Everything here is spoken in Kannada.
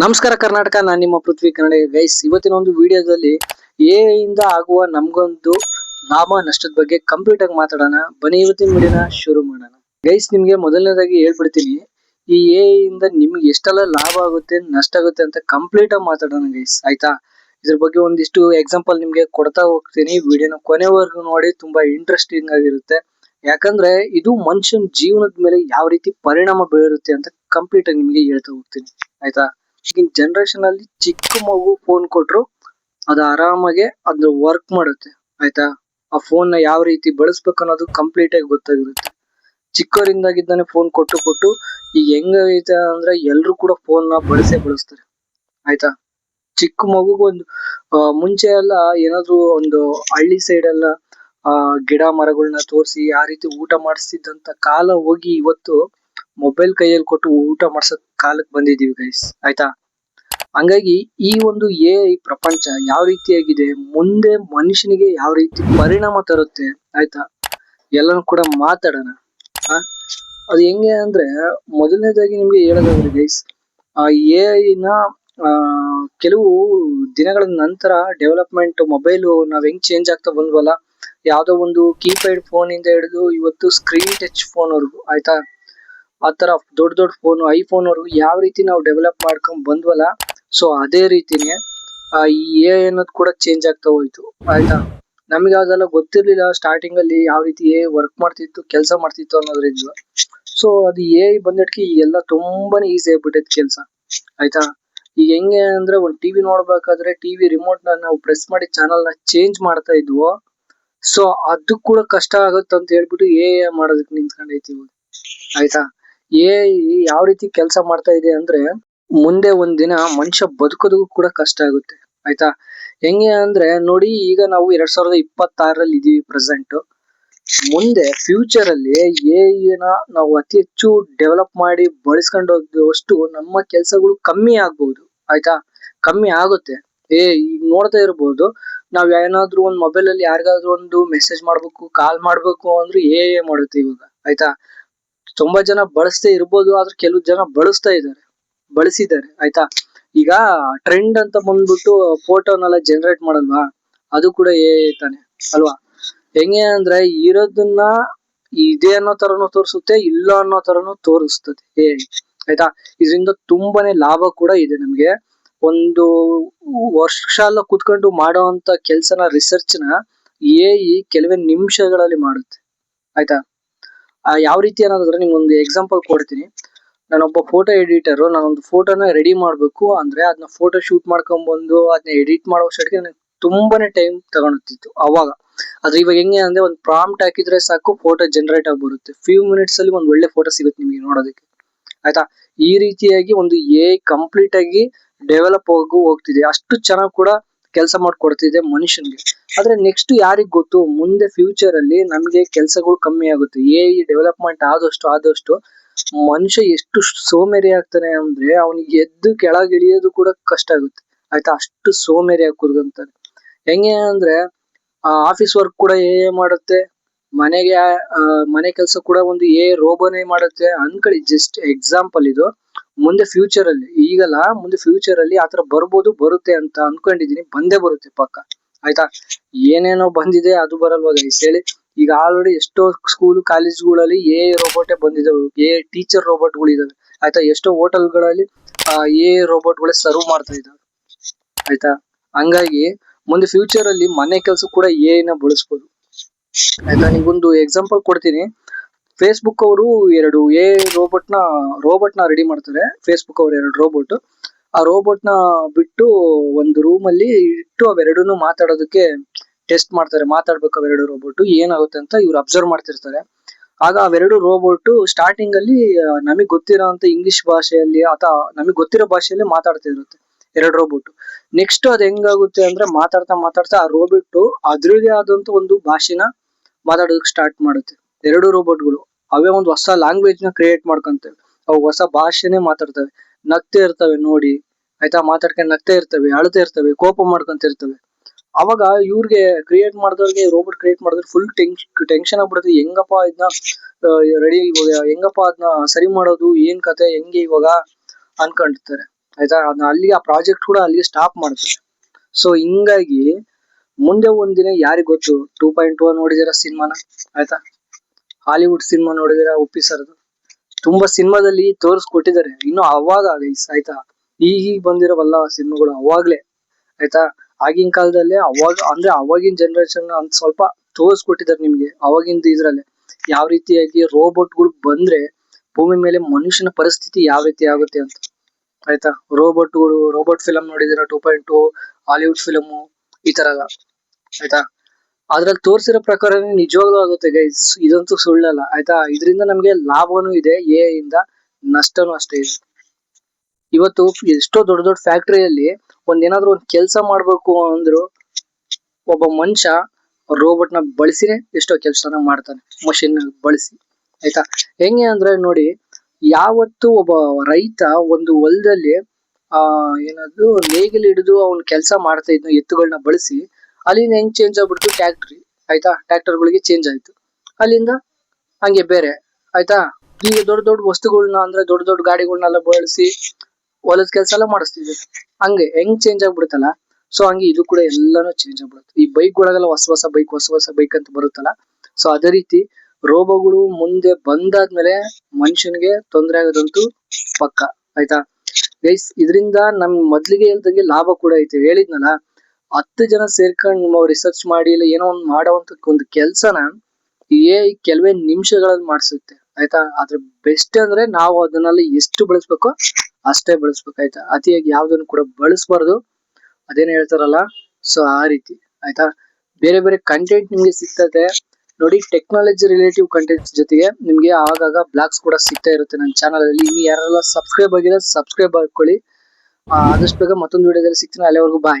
ನಮಸ್ಕಾರ ಕರ್ನಾಟಕ, ನಾನು ನಿಮ್ಮ ಪೃಥ್ವಿ ಕನ್ನಡ. ಗೈಸ್ ಇವತ್ತಿನ ಒಂದು ವಿಡಿಯೋದಲ್ಲಿ ಎ ಇಂದ ಆಗುವ ನಮ್ಗೊಂದು ಲಾಭ, ನಷ್ಟದ ಬಗ್ಗೆ ಕಂಪ್ಲೀಟ್ ಆಗಿ ಮಾತಾಡೋಣ. ಬನ್ನಿ ಇವತ್ತಿನ ವಿಡಿಯೋನ ಶುರು ಮಾಡೋಣ. ಗೈಸ್ ನಿಮ್ಗೆ ಮೊದಲನೇದಾಗಿ ಹೇಳ್ಬಿಡ್ತೀನಿ. ಈ ಎ ಇಂದ ನಿಮ್ಗೆ ಎಷ್ಟೆಲ್ಲ ಲಾಭ ಆಗುತ್ತೆ, ನಷ್ಟ ಆಗುತ್ತೆ ಅಂತ ಕಂಪ್ಲೀಟ್ ಆಗಿ ಮಾತಾಡೋಣ ಗೈಸ್ ಆಯ್ತಾ? ಇದ್ರ ಬಗ್ಗೆ ಒಂದಿಷ್ಟು ಎಕ್ಸಾಂಪಲ್ ನಿಮ್ಗೆ ಕೊಡ್ತಾ ಹೋಗ್ತೀನಿ. ವಿಡಿಯೋನ ಕೊನೆವರೆಗೂ ನೋಡಿ, ತುಂಬಾ ಇಂಟ್ರೆಸ್ಟಿಂಗ್ ಆಗಿರುತ್ತೆ. ಯಾಕಂದ್ರೆ ಇದು ಮನುಷ್ಯನ ಜೀವನದ ಮೇಲೆ ಯಾವ ರೀತಿ ಪರಿಣಾಮ ಬೀರುತ್ತೆ ಅಂತ ಕಂಪ್ಲೀಟ್ ಆಗಿ ನಿಮ್ಗೆ ಹೇಳ್ತಾ ಹೋಗ್ತೀನಿ. ಆಯ್ತಾ? ಈಗಿನ ಜನರೇಷನ್ ಅಲ್ಲಿ ಚಿಕ್ಕ ಮಗು ಫೋನ್ ಕೊಟ್ರು ಅದು ಆರಾಮಾಗೆ ಅದು ವರ್ಕ್ ಮಾಡುತ್ತೆ, ಆಯ್ತಾ? ಆ ಫೋನ್ನ ಯಾವ ರೀತಿ ಬಳಸ್ಬೇಕು ಅನ್ನೋದು ಕಂಪ್ಲೀಟ್ ಆಗಿ ಗೊತ್ತಾಗಿರುತ್ತೆ. ಚಿಕ್ಕವರಿಂದಾಗಿದ್ದಾನೆ ಫೋನ್ ಕೊಟ್ಟು ಕೊಟ್ಟು ಈಗ ಹೆಂಗೈತೆ ಅಂದ್ರೆ ಎಲ್ರು ಕೂಡ ಫೋನ್ನ ಬಳಸೇ ಬಳಸ್ತಾರೆ, ಆಯ್ತಾ? ಚಿಕ್ಕ ಮಗು ಒಂದು ಮುಂಚೆ ಎಲ್ಲ ಏನಾದ್ರು ಒಂದು ಹಳ್ಳಿ ಸೈಡ್ ಎಲ್ಲ, ಆ, ಗಿಡ ಮರಗಳನ್ನ ತೋರಿಸಿ ಆ ರೀತಿ ಊಟ ಮಾಡಿಸ್ತಿದ್ದಂತ ಕಾಲ ಹೋಗಿ ಇವತ್ತು ಮೊಬೈಲ್ ಕೈಯಲ್ಲಿ ಕೊಟ್ಟು ಊಟ ಮಾಡ್ಸೋ ಕಾಲಕ್ಕೆ ಬಂದಿದೀವಿ ಗೈಸ್ ಆಯ್ತಾ? ಹಂಗಾಗಿ ಈ ಒಂದು ಎ ಪ್ರಪಂಚ ಯಾವ ರೀತಿಯಾಗಿದೆ ಮುಂದೆ ಮನುಷ್ಯನಿಗೆ ಯಾವ ರೀತಿ ಪರಿಣಾಮ ತರುತ್ತೆ ಆಯ್ತಾ? ಎಲ್ಲಾನು ಕೂಡ ಮಾತಾಡೋಣ? ಅದು ಹೆಂಗೆ ಅಂದ್ರೆ ಮೊದಲನೇದಾಗಿ ನಿಮ್ಗೆ ಹೇಳೋದಾದ್ರೆ ಗೈಸ್ ಆ ಎ ನ ಆ, ಕೆಲವು ದಿನಗಳ ನಂತರ ಡೆವಲಪ್ಮೆಂಟ್ ಮೊಬೈಲ್ ನಾವ್ ಹೆಂಗ್ ಚೇಂಜ್ ಆಗ್ತಾ ಬಂದ್ವಲ್ಲ ಯಾವುದೋ ಒಂದು ಕೀಪ್ಯಾಡ್ ಫೋನ್ ಇಂದ ಹಿಡಿದು ಇವತ್ತು ಸ್ಕ್ರೀನ್ ಟಚ್ ಫೋನ್ ವರ್ಗು ಆಯ್ತಾ ಆತರ ದೊಡ್ಡ ದೊಡ್ಡ ಫೋನ್ ಐಫೋನ್ ಅವರು ಯಾವ ರೀತಿ ನಾವು ಡೆವಲಪ್ ಮಾಡ್ಕೊಂಡ್ ಬಂದ್ವಲ್ಲ ಸೊ ಅದೇ ರೀತಿನೇ ಆ, ಈ ಎ ಅನ್ನೋದು ಕೂಡ ಚೇಂಜ್ ಆಗ್ತಾ ಹೋಯ್ತು. ಆಯ್ತಾ? ನಮಗೆ ಅದೆಲ್ಲ ಗೊತ್ತಿರ್ಲಿಲ್ಲ ಸ್ಟಾರ್ಟಿಂಗ್ ಅಲ್ಲಿ ಯಾವ ರೀತಿ ಎ ವರ್ಕ್ ಮಾಡ್ತಿತ್ತು ಕೆಲಸ ಮಾಡ್ತಿತ್ತು ಅನ್ನೋದ್ರಿಂದ ಸೊ ಅದು ಎ ಬಂದಿಟ್ಕೆ ಎಲ್ಲ ತುಂಬಾನೇ ಈಸಿ ಆಗ್ಬಿಟ್ಟೈತೆ ಕೆಲಸ. ಆಯ್ತಾ? ಈಗ ಹೆಂಗೆ ಅಂದ್ರೆ ಒಂದು ಟಿವಿ ನೋಡ್ಬೇಕಾದ್ರೆ ಟಿವಿ ರಿಮೋಟ್ನ ನಾವು ಪ್ರೆಸ್ ಮಾಡಿ ಚಾನಲ್ನ ಚೇಂಜ್ ಮಾಡ್ತಾ ಇದ್ವೋ ಸೊ ಅದು ಕೂಡ ಕಷ್ಟ ಆಗುತ್ತೆ ಅಂತ ಹೇಳ್ಬಿಟ್ಟು ಎ ಮಾಡೋದಕ್ಕೆ ನಿಂತ್ಕೊಂಡೈತಿ ಆಯ್ತಾ? ಎ ಯಾವ ರೀತಿ ಕೆಲಸ ಮಾಡ್ತಾ ಇದೆ ಅಂದ್ರೆ ಮುಂದೆ ಒಂದ್ ದಿನ ಮನುಷ್ಯ ಬದುಕೋದಕ್ಕೂ ಕೂಡ ಕಷ್ಟ ಆಗುತ್ತೆ, ಆಯ್ತಾ? ಹೆಂಗೆ ಅಂದ್ರೆ ನೋಡಿ, ಈಗ ನಾವು ಎರಡ್ ಸಾವಿರದ ಇಪ್ಪತ್ತಾರರಲ್ಲಿ ಇದೀವಿ ಪ್ರೆಸೆಂಟ್ ಮುಂದೆ ಫ್ಯೂಚರ್ ಅಲ್ಲಿ ಎ ನ ನಾವು ಅತಿ ಹೆಚ್ಚು ಡೆವಲಪ್ ಮಾಡಿ ಬಳಸ್ಕೊಂಡು ಹೋದಷ್ಟು ನಮ್ಮ ಕೆಲಸಗಳು ಕಮ್ಮಿ ಆಗ್ಬಹುದು ಆಯ್ತಾ? ಕಮ್ಮಿ ಆಗುತ್ತೆ. ಏ, ಈಗ ನೋಡ್ತಾ ಇರ್ಬೋದು, ನಾವ್ ಏನಾದ್ರೂ ಒಂದ್ ಮೊಬೈಲ್ ಅಲ್ಲಿ ಯಾರಿಗಾದ್ರೂ ಒಂದು ಮೆಸೇಜ್ ಮಾಡ್ಬೇಕು ಕಾಲ್ ಮಾಡ್ಬೇಕು ಅಂದ್ರೆ ಏ ಮಾಡುತ್ತೆ ಇವಾಗ, ಆಯ್ತಾ? ತುಂಬಾ ಜನ ಬಳಸದೇ ಇರ್ಬೋದು, ಆದ್ರೆ ಕೆಲವು ಜನ ಬಳಸ್ತಾ ಇದ್ದಾರೆ, ಬಳಸಿದ್ದಾರೆ, ಆಯ್ತಾ? ಈಗ ಟ್ರೆಂಡ್ ಅಂತ ಬಂದ್ಬಿಟ್ಟು ಫೋಟೋನೆಲ್ಲ ಜನರೇಟ್ ಮಾಡಲ್ವಾ? ಅದು ಕೂಡ ಎ ತಾನೆ, ಅಲ್ವಾ? ಹೆಂಗೆ ಅಂದ್ರೆ ಇರೋದನ್ನ ಇದೆ ಅನ್ನೋ ತರನು ತೋರಿಸುತ್ತೆ, ಇಲ್ಲ ಅನ್ನೋ ತರನು ತೋರಿಸ್ತದೆ ಏ ಆಯ್ತಾ? ಇದರಿಂದ ತುಂಬಾನೇ ಲಾಭ ಕೂಡ ಇದೆ ನಮ್ಗೆ. ಒಂದು ವರ್ಷ ಎಲ್ಲ ಕುತ್ಕೊಂಡು ಮಾಡೋಂತ ಕೆಲ್ಸನ ರಿಸರ್ಚ್ನ ಎ ಕೆಲವೇ ನಿಮಿಷಗಳಲ್ಲಿ ಮಾಡುತ್ತೆ, ಆಯ್ತಾ? ಯಾವ ರೀತಿ ಅನ್ನೋದಾದ್ರೆ ನಿಮ್ಗೆ ಒಂದು ಎಕ್ಸಾಂಪಲ್ ಕೊಡ್ತೀನಿ. ನಾನೊಬ್ಬ ಫೋಟೋ ಎಡಿಟರ್ ನಾನೊಂದು ಫೋಟೋನ ರೆಡಿ ಮಾಡಬೇಕು ಅಂದ್ರೆ ಅದನ್ನ ಫೋಟೋ ಶೂಟ್ ಮಾಡ್ಕೊಂಡ್ ಬಂದು ಅದನ್ನ ಎಡಿಟ್ ಮಾಡೋ ಅಷ್ಟೊತ್ತಿಗೆ ನನಗೆ ತುಂಬಾನೇ ಟೈಮ್ ತಗೊಳುತ್ತಿತ್ತು ಅವಾಗ. ಆದ್ರೆ ಇವಾಗ ಹೆಂಗೆ ಅಂದ್ರೆ ಒಂದು ಪ್ರಾಂಪ್ಟ್ ಹಾಕಿದ್ರೆ ಸಾಕು ಫೋಟೋ ಜನರೇಟ್ ಆಗಿ ಬರುತ್ತೆ. ಫ್ಯೂ ಮಿನಿಟ್ಸ್ ಅಲ್ಲಿ ಒಂದು ಒಳ್ಳೆ ಫೋಟೋ ಸಿಗುತ್ತೆ ನಿಮಗೆ ನೋಡೋದಕ್ಕೆ. ಆಯ್ತಾ? ಈ ರೀತಿಯಾಗಿ ಒಂದು ಎ ಕಂಪ್ಲೀಟ್ ಆಗಿ ಡೆವಲಪ್ ಹೋಗು ಹೋಗ್ತಿದೆ. ಅಷ್ಟು ಚೆನ್ನಾಗಿ ಕೂಡ ಕೆಲಸ ಮಾಡ್ಕೊಡ್ತಿದೆ ಮನುಷ್ಯನ್ಗೆ. ಆದ್ರೆ ನೆಕ್ಸ್ಟ್ ಯಾರಿಗ್ ಗೊತ್ತು? ಮುಂದೆ ಫ್ಯೂಚರ್ ಅಲ್ಲಿ ನಮ್ಗೆ ಕೆಲಸಗಳು ಕಮ್ಮಿ ಆಗುತ್ತೆ. ಎ ಡೆವಲಪ್ಮೆಂಟ್ ಆದಷ್ಟು ಆದಷ್ಟು ಮನುಷ್ಯ ಎಷ್ಟು ಸೋಮೇರಿ ಆಗ್ತಾನೆ ಅಂದ್ರೆ ಅವನಿಗೆ ಎದ್ದು ಕೆಳಗೆ ಇಳಿಯೋದು ಕೂಡ ಕಷ್ಟ ಆಗುತ್ತೆ. ಆಯ್ತಾ? ಅಷ್ಟು ಸೋಮೇರಿ ಆಗಿ ಕೂತ್ಕೊಂತಾನೆ ಹೆಂಗೆ ಅಂದ್ರೆ ಆಫೀಸ್ ವರ್ಕ್ ಕೂಡ ಎ ಮಾಡುತ್ತೆ. ಮನೆಗೆ ಮನೆ ಕೆಲಸ ಕೂಡ ಒಂದು ಎ ರೋಬೋನೇ ಮಾಡುತ್ತೆ. ಅನ್ಕೊಳ್ಳಿ ಜಸ್ಟ್ ಎಕ್ಸಾಂಪಲ್ ಇದು. ಮುಂದೆ ಫ್ಯೂಚರ್ ಅಲ್ಲಿ, ಈಗಲ್ಲ, ಮುಂದೆ ಫ್ಯೂಚರ್ ಅಲ್ಲಿ ಆತರ ಬರ್ಬೋದು, ಬರುತ್ತೆ ಅಂತ ಅನ್ಕೊಂಡಿದೀನಿ ಬಂದೇ ಬರುತ್ತೆ ಪಕ್ಕ. ಆಯ್ತಾ? ಏನೇನೋ ಬಂದಿದೆ, ಅದು ಬರಲ್ವಾ ಗೈಸ್ ಹೇಳಿ. ಈಗ ಆಲ್ರೆಡಿ ಎಷ್ಟೋ ಸ್ಕೂಲ್ ಕಾಲೇಜ್ಗಳಲ್ಲಿ ಎ ರೋಬೋಟೇ ಬಂದಿದಾವೆ. ಎ ಟೀಚರ್ ರೋಬೋಟ್ಗಳು ಇದಾವೆ. ಆಯ್ತಾ? ಎಷ್ಟೋ ಹೋಟೆಲ್ ಹೋಟೆಲ್ಗಳಲ್ಲಿ ಎ ರೋಬೋಟ್ಗಳೇ ಸರ್ವ್ ಮಾಡ್ತಾ ಇದ್ದಾವೆ ಆಯ್ತಾ? ಹಂಗಾಗಿ ಮುಂದೆ ಫ್ಯೂಚರ್ ಅಲ್ಲಿ ಮನೆ ಕೆಲಸ ಕೂಡ ಎ ನ ಬಳಸ್ಬೋದು. ಆಯ್ತಾ? ನಿಮ್ಗೊಂದು ಎಕ್ಸಾಂಪಲ್ ಕೊಡ್ತೀನಿ. ಫೇಸ್ಬುಕ್ ಅವರು ಎರಡು ಎ ರೋಬೋಟ್ನ ರೋಬೋಟ್ನ ರೆಡಿ ಮಾಡ್ತಾರೆ. ಫೇಸ್ಬುಕ್ ಅವರು ಎರಡು ರೋಬೋಟ್ ಆ ರೋಬೋಟ್ನ ಬಿಟ್ಟು ಒಂದು ರೂಮ್ ಅಲ್ಲಿ ಇಟ್ಟು ಅವೆರಡನ್ನು ಮಾತಾಡೋದಕ್ಕೆ ಟೆಸ್ಟ್ ಮಾಡ್ತಾರೆ. ಮಾತಾಡ್ಬೇಕು ಅವೆರಡು ರೋಬೋಟ್ ಏನಾಗುತ್ತೆ ಅಂತ ಇವ್ರು ಅಬ್ಸರ್ವ್ ಮಾಡ್ತಿರ್ತಾರೆ. ಆಗ ಅವೆರಡು ರೋಬೋಟ್ ಸ್ಟಾರ್ಟಿಂಗ್ ಅಲ್ಲಿ ನಮಗೆ ಗೊತ್ತಿರೋ ಅಂತ ಇಂಗ್ಲಿಷ್ ಭಾಷೆಯಲ್ಲಿ ಅಥವಾ ನಮಗೆ ಗೊತ್ತಿರೋ ಭಾಷೆಯಲ್ಲಿ ಮಾತಾಡ್ತಾ ಇರುತ್ತೆ ಎರಡು ರೋಬೋಟ್ ನೆಕ್ಸ್ಟ್ ಅದ್ ಹೆಂಗಾಗುತ್ತೆ ಅಂದ್ರೆ ಮಾತಾಡ್ತಾ ಮಾತಾಡ್ತಾ ಆ ರೋಬೋಟ್ ಅದ್ರದೇ ಆದಂತ ಒಂದು ಭಾಷೆನ ಮಾತಾಡೋದಕ್ಕೆ ಸ್ಟಾರ್ಟ್ ಮಾಡುತ್ತೆ. ಎರಡು ರೋಬೋಟ್ಗಳು ಅವೇ ಒಂದು ಹೊಸ ಲ್ಯಾಂಗ್ವೇಜ್ನ ಕ್ರಿಯೇಟ್ ಮಾಡ್ಕೊಂತವೆ ಅವು ಹೊಸ ಭಾಷೆನೇ ಮಾತಾಡ್ತವೆ. ನಗ್ತಾ ಇರ್ತವೆ ನೋಡಿ. ಆಯ್ತಾ? ಮಾತಾಡ್ಕೊಂಡು ನಗ್ತಾ ಇರ್ತವೆ, ಅಳ್ತಾ ಇರ್ತವೆ, ಕೋಪ ಮಾಡ್ಕೊಂತ ಇರ್ತವೆ. ಅವಾಗ ಇವ್ರಿಗೆ ಕ್ರಿಯೇಟ್ ಮಾಡಿದವ್ರಿಗೆ ರೋಬೋಟ್ ಕ್ರಿಯೇಟ್ ಮಾಡಿದ್ರೆ ಫುಲ್ ಟೆನ್ಷನ್ ಆಗ್ಬಿಡುತ್ತೆ. ಹೆಂಗಪ್ಪ ಇದನ್ನ ರೆಡಿ ಇವಾಗ, ಹೆಂಗಪ್ಪ ಅದನ್ನ ಸರಿ ಮಾಡೋದು, ಏನ್ ಕತೆ, ಹೆಂಗೆ ಇವಾಗ ಅನ್ಕೊಂಡಿರ್ತಾರೆ. ಆಯ್ತಾ? ಅದನ್ನ ಅಲ್ಲಿಗೆ ಆ ಪ್ರಾಜೆಕ್ಟ್ ಕೂಡ ಅಲ್ಲಿಗೆ ಸ್ಟಾಪ್ ಮಾಡ್ತಾರೆ ಸೊ ಹಿಂಗಾಗಿ ಮುಂದೆ ಒಂದಿನ ಯಾರಿಗೊತ್ತು ಟೂ ಪಾಯಿಂಟ್ ಟೂ ನೋಡಿದಿರ ಸಿನಿಮಾನ? ಆಯ್ತಾ? ಹಾಲಿವುಡ್ ಸಿನಿಮಾ ನೋಡಿದಿರ ಉಪ್ಪಿ ಸರ್ದು. ತುಂಬಾ ಸಿನಿಮಾದಲ್ಲಿ ತೋರಿಸ್ಕೊಟ್ಟಿದ್ದಾರೆ. ಇನ್ನು ಅವಾಗ ಆಯ್ತಾ? ಈಗ ಬಂದಿರೋವಲ್ಲ ಸಿನಿಮಾಗಳು ಅವಾಗ್ಲೇ, ಆಯ್ತಾ? ಆಗಿನ ಕಾಲದಲ್ಲಿ ಅವಾಗ, ಅಂದ್ರೆ ಅವಾಗಿನ ಜನರೇಷನ್ ಅಂತ ಸ್ವಲ್ಪ ತೋರಿಸ್ಕೊಟ್ಟಿದ್ದಾರೆ ನಿಮ್ಗೆ, ಅವಾಗಿಂದ ಇದ್ರಲ್ಲಿ. ಯಾವ ರೀತಿಯಾಗಿ ರೋಬೋಟ್ಗಳು ಬಂದ್ರೆ ಭೂಮಿ ಮೇಲೆ ಮನುಷ್ಯನ ಪರಿಸ್ಥಿತಿ ಯಾವ ರೀತಿ ಆಗುತ್ತೆ ಅಂತ, ಆಯ್ತಾ? ರೋಬೋಟ್ಗಳು robot film ನೋಡಿದಿರ two point two Hollywood film ಈ ತರ ಎಲ್ಲ, ಆಯ್ತಾ? ಅದ್ರಲ್ಲಿ ತೋರಿಸಿರೋ ಪ್ರಕಾರ ನಿಜವಾಗ್ಲೂ ಆಗುತ್ತೆ ಗೈಸ್ ಇದಂತೂ ಸುಳ್ಳಲ್ಲ, ಆಯ್ತಾ? ಇದರಿಂದ ನಮ್ಗೆ ಲಾಭನೂ ಇದೆ ಎ ಇಂದ ನಷ್ಟನೂ ಅಷ್ಟೇ ಇದೆ. ಇವತ್ತು ಎಷ್ಟೋ ದೊಡ್ಡ ದೊಡ್ಡ ಫ್ಯಾಕ್ಟರಿಯಲ್ಲಿ ಒಂದ್ ಏನಾದ್ರು ಒಂದ್ ಕೆಲಸ ಮಾಡ್ಬೇಕು ಅಂದ್ರು ಒಬ್ಬ ಮನುಷ್ಯ ರೋಬೋಟ್ನ ಬಳಸಿನೇ ಎಷ್ಟೋ ಕೆಲಸನ ಮಾಡ್ತಾನೆ ಮಷಿನ್ ಬಳಸಿ, ಆಯ್ತಾ? ಹೆಂಗೆ ಅಂದ್ರೆ ನೋಡಿ, ಯಾವತ್ತು ಒಬ್ಬ ರೈತ ಒಂದು ಹೊಲದಲ್ಲಿ, ಆ, ಏನಾದ್ರು ನೇಗಿಲು ಹಿಡಿದು ಅವ್ನ್ ಕೆಲಸ ಮಾಡ್ತಾ ಇದ್ನ ಎತ್ತುಗಳನ್ನ ಬಳಸಿ ಅಲ್ಲಿಂದ ಹೆಂಗ್ ಚೇಂಜ್ ಆಗ್ಬಿಡ್ತು? ಟ್ಯಾಕ್ಟ್ರಿ ಆಯ್ತಾ? ಟ್ಯಾಕ್ಟರ್ ಗಳಿಗೆ ಚೇಂಜ್ ಆಯ್ತು. ಅಲ್ಲಿಂದ ಹಂಗೆ ಬೇರೆ. ಆಯ್ತಾ? ಈಗ ದೊಡ್ಡ ದೊಡ್ಡ ವಸ್ತುಗಳನ್ನ ಅಂದ್ರೆ ದೊಡ್ಡ ದೊಡ್ಡ ಗಾಡಿಗಳನ್ನೆಲ್ಲ ಬಳಸಿ ಹೊಲದ ಕೆಲಸ ಎಲ್ಲ ಮಾಡಿಸ್ತಿದ್ರು ಹಂಗೆ ಹೆಂಗ್ ಚೇಂಜ್ ಆಗ್ಬಿಡುತ್ತಲ್ಲ? ಸೊ ಹಂಗೆ ಇದು ಕೂಡ ಎಲ್ಲಾನು ಚೇಂಜ್ ಆಗ್ಬಿಡುತ್ತೆ. ಈ ಬೈಕ್ ಒಳಗೆಲ್ಲ ಹೊಸ ಹೊಸ ಬೈಕ್ ಹೊಸ ಹೊಸ ಬೈಕ್ ಅಂತ ಬರುತ್ತಲ್ಲ? ಸೊ ಅದೇ ರೀತಿ ರೋಬೋಗಳು ಮುಂದೆ ಬಂದಾದ್ಮೇಲೆ ಮನುಷ್ಯನಿಗೆ ತೊಂದರೆ ಆಗೋದಂತೂ ಪಕ್ಕ. ಆಯ್ತಾ? ಗೈಸ್ ಇದರಿಂದ ನಮ್ ಮೊದ್ಲಿಗೆ ಹೇಳ್ದಂಗೆ ಲಾಭ ಕೂಡ ಐತೆ. ಹೇಳಿದ್ನಲ್ಲ? ಹತ್ತು ಜನ ಸೇರ್ಕೊಂಡು ನಿಮ್ಮ ರಿಸರ್ಚ್ ಮಾಡಿ ಇಲ್ಲ ಏನೋ ಒಂದು ಮಾಡೋವಂತ ಒಂದು ಕೆಲ್ಸನ ಏ ಕೆಲವೇ ನಿಮಿಷಗಳಲ್ಲಿ ಮಾಡಿಸುತ್ತೆ. ಆಯ್ತಾ? ಅದ್ರ ಬೆಸ್ಟ್ ಅಂದ್ರೆ ನಾವು ಅದನ್ನೆಲ್ಲ ಎಷ್ಟು ಬಳಸ್ಬೇಕು ಅಷ್ಟೇ ಬಳಸ್ಬೇಕು, ಆಯ್ತಾ? ಅತಿಯಾಗಿ ಯಾವ್ದನ್ನು ಕೂಡ ಬಳಸಬಾರ್ದು. ಅದೇನು ಹೇಳ್ತಾರಲ್ಲ? ಸೊ ಆ ರೀತಿ, ಆಯ್ತಾ? ಬೇರೆ ಬೇರೆ ಕಂಟೆಂಟ್ ನಿಮ್ಗೆ ಸಿಗ್ತದೆ. ನೋಡಿ ಟೆಕ್ನಾಲಜಿ ರಿಲೇಟಿವ್ ಕಂಟೆಂಟ್ ಜೊತೆಗೆ ನಿಮ್ಗೆ ಆಗಾಗ ಬ್ಲಾಗ್ಸ್ ಕೂಡ ಸಿಗ್ತಾ ಇರುತ್ತೆ ನನ್ನ ಚಾನಲ್ ಅಲ್ಲಿ. ಇನ್ನು ಯಾರೆಲ್ಲ ಸಬ್ಸ್ಕ್ರೈಬ್ ಆಗಿಲ್ಲ ಸಬ್ಸ್ಕ್ರೈಬ್ ಮಾಡ್ಕೊಳ್ಳಿ. ಆದಷ್ಟು ಬೇಗ ಮತ್ತೊಂದು ವಿಡಿಯೋದಲ್ಲಿ ಸಿಗ್ತೀನಿ. ಅಲ್ಲಿವರೆಗೂ ಬಾಯ್